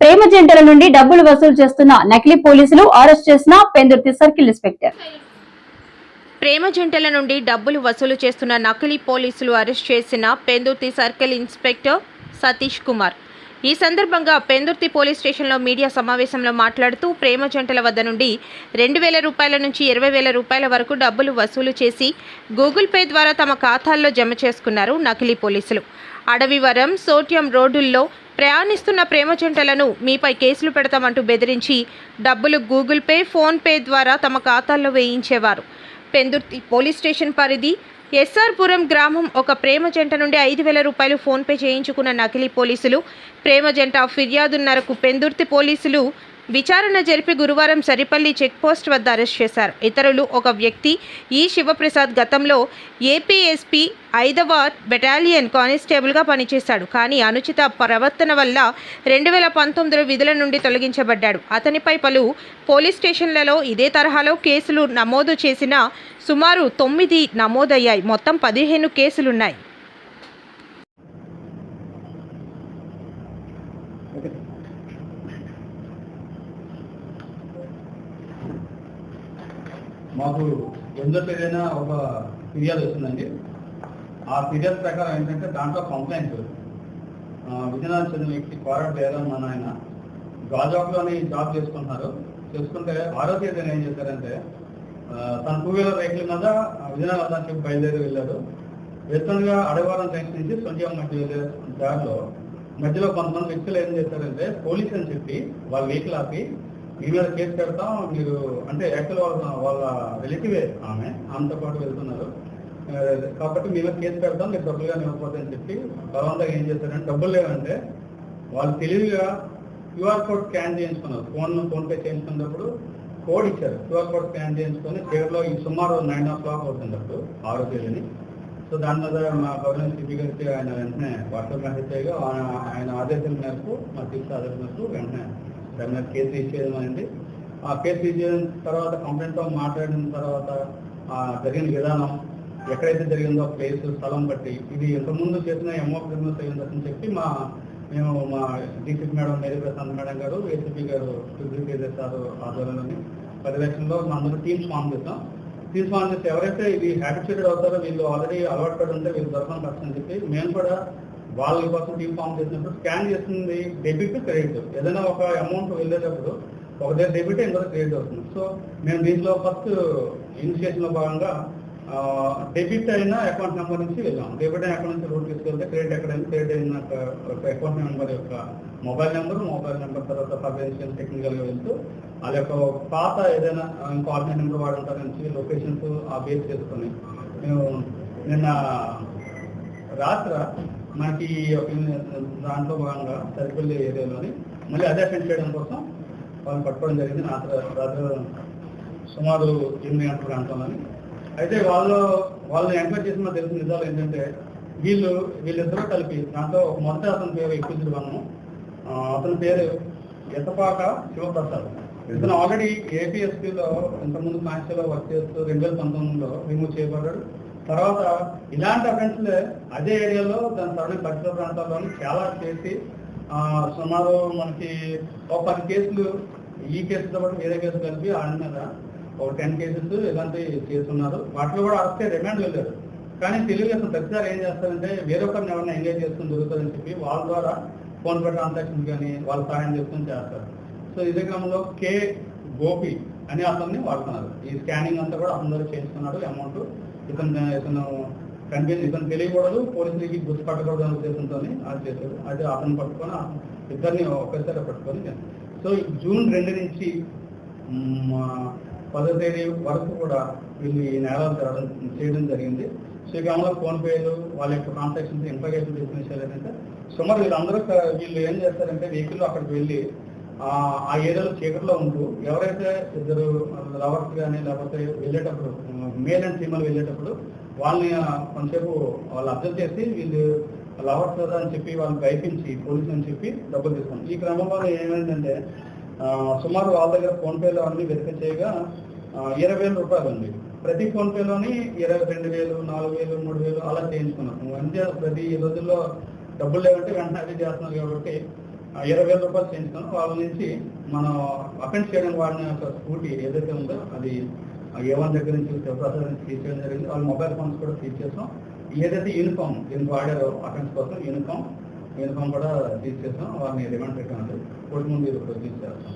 ప్రేమ జంటల నుండి డబ్బులు వసూలు చేస్తున్న నకిలీ పోలీసులు అరెస్ట్ చేసిన పెందుర్తి సర్కిల్ ఇన్స్పెక్టర్. ప్రేమ జంటల నుండి డబ్బులు వసూలు చేస్తున్న నకిలీ పోలీసులు అరెస్ట్ చేసిన పెందుర్తి సర్కిల్ ఇన్స్పెక్టర్ సతీష్ కుమార్. ఈ సందర్భంగా పెందుర్తి పోలీస్ స్టేషన్లో మీడియా సమావేశంలో మాట్లాడుతూ ప్రేమ జంటల వద్ద నుండి రెండు వేల రూపాయల నుంచి ఇరవై వేల రూపాయల వరకు డబ్బులు వసూలు చేసి గూగుల్ పే ద్వారా తమ ఖాతాల్లో జమ చేసుకున్నారు నకిలీ పోలీసులు. అడవివరం సోట్యం రోడ్డుల్లో ప్రయాణిస్తున్న ప్రేమ జంటలను మీపై కేసులు పెడతామంటూ బెదిరించి డబ్బులు గూగుల్ పే ఫోన్పే ద్వారా తమ ఖాతాల్లో వేయించేవారు. పెందుర్తి పోలీస్ స్టేషన్ పరిధి ఎస్ఆర్పురం గ్రామం ఒక ప్రేమ జంట నుండి ఐదు వేల రూపాయలు ఫోన్పే చేయించుకున్న నకిలీ పోలీసులు ప్రేమ జంట ఫిర్యాదున్నరకు పెందుర్తి పోలీసులు విచారణ జరిపి గురువారం సరిపల్లి చెక్పోస్ట్ వద్ద అరెస్ట్ చేశారు. ఇతరులు ఒక వ్యక్తి ఈ శివప్రసాద్ గతంలో ఏపీఎస్పీ ఐదవ బెటాలియన్ కానిస్టేబుల్గా పనిచేశాడు. కానీ అనుచిత ప్రవర్తన వల్ల రెండు వేల పంతొమ్మిదిలో విధుల నుండి తొలగించబడ్డాడు. అతనిపై పలు పోలీస్ స్టేషన్లలో ఇదే తరహాలో కేసులు నమోదు చేసిన సుమారు తొమ్మిది నమోదయ్యాయి. మొత్తం పదిహేను కేసులున్నాయి. మాకు ఎంతో ఏదైనా ఒక ఫిర్యాదు వస్తుందండి? ఆ ఫిర్యాదు ప్రకారం ఏంటంటే దాంట్లో కంప్లైంట్ విజయనగరం చెందిన వ్యక్తి కోరట లేదని మన ఆయన గాజాక్లోని జాబ్ చేసుకుంటున్నారు. చేసుకుంటే ఆరో తేదీన ఏం చేశారంటే తన టూ వీలర్ వెహికల్ మీద విజయనగరం దానికి బయలుదేరి వెళ్ళారు వెళ్తుండగా అడవారం జంక్షన్ నుంచి సొంటియం మధ్య దారిలో మధ్యలో కొంతమంది వ్యక్తులు ఏం చేశారంటే పోలీస్ అని చెప్పి వాళ్ళ వెహికల్ ఆపి మీ మీద కేసు పెడతాం మీరు అంటే యాక్చువల్ వాళ్ళ వాళ్ళ రిలేటివే ఆమె ఆమెతో పాటు వెళ్తున్నారు. కాబట్టి మీ మీద కేసు పెడతాం మీరు డబ్బులుగా ఇవ్వకపోతే అని చెప్పి బలవంతంగా ఏం చేశారంటే డబ్బులు లేవంటే వాళ్ళు తెలివిగా క్యూఆర్ కోడ్ స్కాన్ చేయించుకున్నారు. ఫోన్ ఫోన్పే చేయించుకున్నప్పుడు కోడ్ ఇచ్చారు. క్యూఆర్ కోడ్ స్కాన్ చేయించుకొని చీరలో ఈ సుమారు నైన్ ఓ క్లాక్ అవుతున్నప్పుడు ఆరు ఆరో తేదీని. సో దాని మీద మా గవర్నమెంట్ సిపి గారికి ఆయన వెంటనే వాట్సాప్ మెసేజ్ చేయగా ఆయన- ఆయన మేరకు మా చీఫ్ ఆదేశం మేరకు వెంటనే దాని మీద కేసు ఇచ్చేయడం అనేది ఆ కేసు చేయడం తర్వాత కంప్లైంట్తో మాట్లాడిన తర్వాత జరిగిన విధానం ఎక్కడైతే జరిగిందో ప్లేస్ స్థలం బట్టి ఇది ఇంతకుముందు చేసిన ఎంఓ క్రిమినల్స్ అయ్యిందని చెప్పి మా మేము మా DCP madam Mary Prashanth madam గారు ఏసీపీ గారు సుబ్రీ తేజ సార్ ఆధ్వర్యంలోని పర్యవేక్షణలో మా టీమ్స్ ఫామ్ చేస్తాం టీమ్స్ ఫామ్ చేస్తే ఎవరైతే ఇది హ్యాబిచుయేటెడ్ అవుతారో వీళ్ళు ఆల్రెడీ అలవాటు పడి ఉంటే వీళ్ళు దొరకడం కష్టం చెప్పి మేము కూడా వాళ్ళ కోసం టీమ్ ఫామ్ చేసినప్పుడు స్కాన్ చేస్తుంది డెబిట్ క్రెడిట్ ఏదైనా ఒక అమౌంట్ వెళ్ళేటప్పుడు ఒక దగ్గర డెబిట్ ఇంకొక క్రెడిట్ అవుతుంది. సో మేము దీంట్లో ఫస్ట్ ఇనిషియేషన్లో భాగంగా డెబిట్ అయిన అకౌంట్ నెంబర్ నుంచి వెళ్ళాం డెబిట్ అయిన అకౌంట్ నుంచి రూట్ తీసుకెళ్తే క్రెడిట్ ఎక్కడైనా క్రెడిట్ అయిన అకౌంట్ నెంబర్ యొక్క మొబైల్ నెంబర్ మొబైల్ నెంబర్ తర్వాత ఫైనాన్షియల్ టెక్నికల్గా వెళ్తూ వాళ్ళ యొక్క పాత ఏదైనా ఆ, ఇంకో ఆర్డినరీ నెంబర్ వాడటం నుంచి లొకేషన్స్ ఆ బేస్ చేసుకొని మేము నిన్న రాత్ర మనకి ఈ దాంట్లో భాగంగా సరిపల్లి ఏరియాలోని మళ్ళీ అదే అటెండ్ చేయడం కోసం వాళ్ళని పట్టుకోవడం జరిగింది. రాత్రి రాత్రి సుమారు ఎనిమిది గంటల ప్రాంతంలోని అయితే వాళ్ళు వాళ్ళని ఎంక్వైరీ చేసిన తెలిసిన నిజాలు ఏంటంటే వీళ్ళు వీళ్ళిద్దరూ కలిపి దాంట్లో ఒక మొదట అతని పేరు ఎక్కించుడు మనము అతని పేరు ఎతపాక శివప్రసాద్. ఇతను ఆల్రెడీ ఏపీఎస్పీలో ఇంతకుముందు కాన్స్టేబుల్ వర్క్ చేస్తూ రెండు వేల పంతొమ్మిదిలో రిమూవ్ చేయబడ్డాడు. తర్వాత ఇలాంటి అఫెన్స్లే అదే ఏరియాలో దాని సరౌండింగ్ పరిసర ప్రాంతాల్లోని చాలా చేసి సుమారు మనకి ఒక పది కేసులు ఈ కేసుతో పాటు వేరే కేసు కలిపి ఆయన మీద ఒక టెన్ కేసెస్ ఇలాంటివి చేస్తున్నారు. వాటిలో కూడా అరెస్ట్ రిమాండ్ వెళ్ళారు. కానీ తెలుగుదేశం ప్రతిసారి ఏం చేస్తారంటే వేరొకరిని ఎవరైనా ఎంగేజ్ చేసుకుని దొరుకుతుందని చెప్పి వాళ్ళ ద్వారా ఫోన్ పే ట్రాన్సాక్షన్ కానీ వాళ్ళు సహాయం చేసుకుని చేస్తారు. సో ఇదే క్రమంలో కే. గోపి అనే అతన్ని వాడుతున్నారు. ఈ స్కానింగ్ అంతా కూడా అందరూ చేస్తున్నాడు అమౌంట్ ఇతను ఇతను కనిపించి ఇతను తెలియకూడదు పోలీసులకి గుర్తుపట్టకూడదు అనే ఉద్దేశంతో అది చేశాడు అయితే అతను పట్టుకొని ఇద్దరిని ఒకేసారి పట్టుకొని సో జూన్ రెండు నుంచి పదో తేదీ వరకు కూడా వీళ్ళు ఈ నేరాలు జరగడం చేయడం జరిగింది. సో ఈ క్రమంలో వాళ్ళ యొక్క ట్రాన్సాక్షన్స్ ఇన్ఫర్మేషన్ తీసుకునే విషయాలు ఏంటంటే సుమారు వీళ్ళందరూ వీళ్ళు ఏం చేస్తారంటే వెహికల్ అక్కడికి వెళ్ళి ఆ ఏరియాలో చీకట్లో ఉంటూ ఎవరైతే ఇద్దరు లవర్స్ కానీ లేకపోతే వెళ్ళేటప్పుడు మేల్ అండ్ ఫీమేల్ వెళ్ళేటప్పుడు వాళ్ళని కొంతసేపు వాళ్ళు అబ్జర్వ్ చేసి వీళ్ళు లవర్స్ కదా అని చెప్పి వాళ్ళని గైపించి పోలీసు అని చెప్పి డబ్బులు తీసుకున్నాం ఈ క్రమంలో ఏమైందంటే సుమారు వాళ్ళ దగ్గర ఫోన్పేలో అన్ని వెరిఫై చేయగా ఇరవై వేల రూపాయలు ఉంది ప్రతి ఫోన్పేలోని ఇరవై రెండు వేలు నాలుగు వేలు మూడు వేలు అలా చేయించుకున్నాం అంతే ప్రతి ఈ రోజుల్లో డబ్బులు లేవంటే వెంటనే అది చేస్తున్నారు కాబట్టి ఇరవై వేల రూపాయలు చేయించుకున్నాం వాళ్ళ నుంచి మనం అఫెన్స్ చేయడానికి వాడిన ఒక స్కూటీ ఏదైతే ఉందో అది ఏవన్ దగ్గర నుంచి శివప్రసాద్ నుంచి తీసేయడం జరిగింది. వాళ్ళ మొబైల్ ఫోన్స్ కూడా సీజ్ చేస్తాం ఏదైతే యూనిఫామ్ దీనికి వాడారో అఫెన్స్ కోసం యూనిఫామ్ యూనిఫామ్ కూడా తీసేసాం వాళ్ళని రిమాండ్ పెట్టామండి. కోర్టు ముందు ప్రొడ్యూస్ చేస్తాం